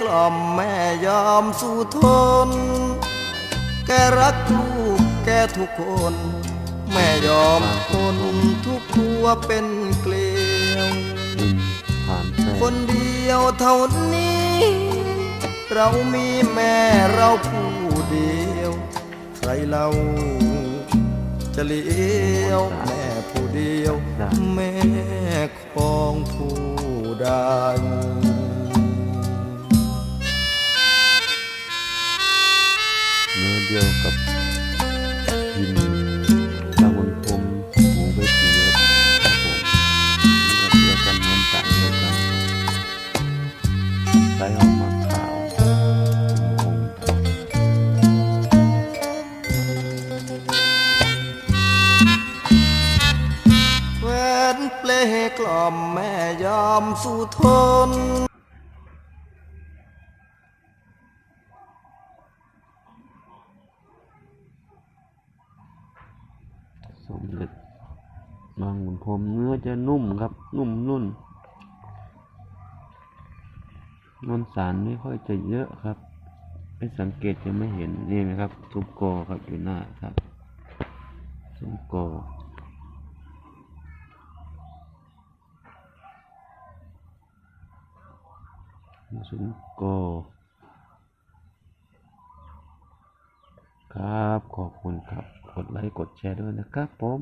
กล่อมแม่ยอมสู้ทน แกรักลูกแกทุกคน แม่ยอมทนทุกครัวเป็นเกลียวดินผ่านแสคนเดียวเท่านี้ เรามีแม่เราผู้เดียว ใครเราจะเลี้ยวแม่ผู้เดียว แม่ของผู้ใด เนื้อเดียวกับดินตะวันพรมหมูใบปีครับผมเนื้อเดียวกันน้ำตาลเดียวกันใส่ออกมาขาวองค์แฟนเปลกล่อมแม่ยอมสู้ทน เด็จบางขุนพรมเนื้อจะนุ่มครับ นุ่มนุ่นมวลสารไม่ค่อยจะเยอะครับ ไม่สังเกตจะไม่เห็นนี่นะครับซุปโกครับอยู่หน้าครับซุปโกซุปโก ครับ ขอบคุณครับ กดไลค์ กดแชร์ด้วยนะครับผม